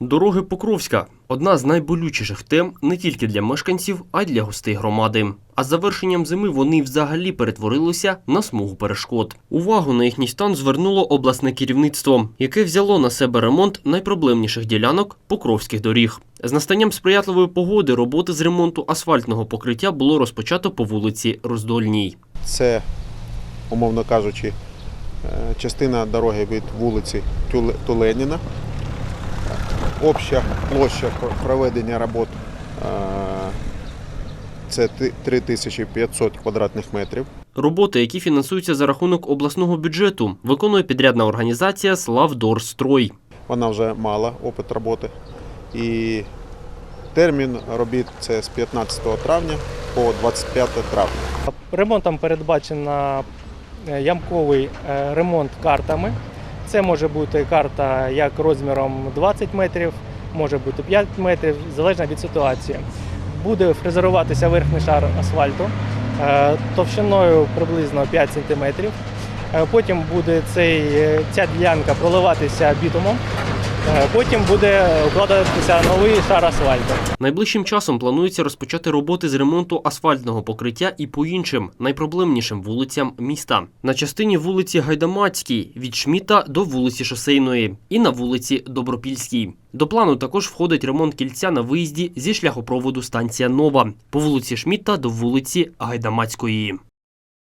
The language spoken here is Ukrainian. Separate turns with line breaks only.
Дороги Покровська одна з найболючіших тем не тільки для мешканців, а й для гостей громади. А з завершенням зими вони взагалі перетворилися на смугу перешкод. Увагу на їхній стан звернуло обласне керівництво, яке взяло на себе ремонт найпроблемніших ділянок покровських доріг. З настанням сприятливої погоди роботи з ремонту асфальтного покриття було розпочато по вулиці Роздольній.
Це, умовно кажучи, е, частина дороги від вулиці Туленіна. Обща площа проведення робот е, це 3500 квадратних метрів.
Роботи, які фінансуються за рахунок обласного бюджету, виконує підрядна організація Славдорстрой.
Вона вже мала опит роботи. І термін робіт це з 15 травня по 25 травня.
Ремонтом передбачено е, ямковий е, ремонт картами. Це може бути карта як розміром 20 метрів, може бути 5 метрів, залежно від ситуації. Буде фрезеруватися верхній шар асфальту е, товщиною приблизно 5 см. Потім буде цей, е, ця ділянка проливатися бітумом. Е, Потім буде укладатися новий шар асфальту.
Найближчим часом планується розпочати роботи з ремонту асфальтного покриття і по іншим найпроблемнішим вулицям міста. На частині вулиці Гайдамацькій від Шміта до вулиці Шосейної і на вулиці Добропільській. До плану також входить ремонт кільця на виїзді зі шляхопроводу станція Нова по вулиці Шміта до вулиці Гайдамацької.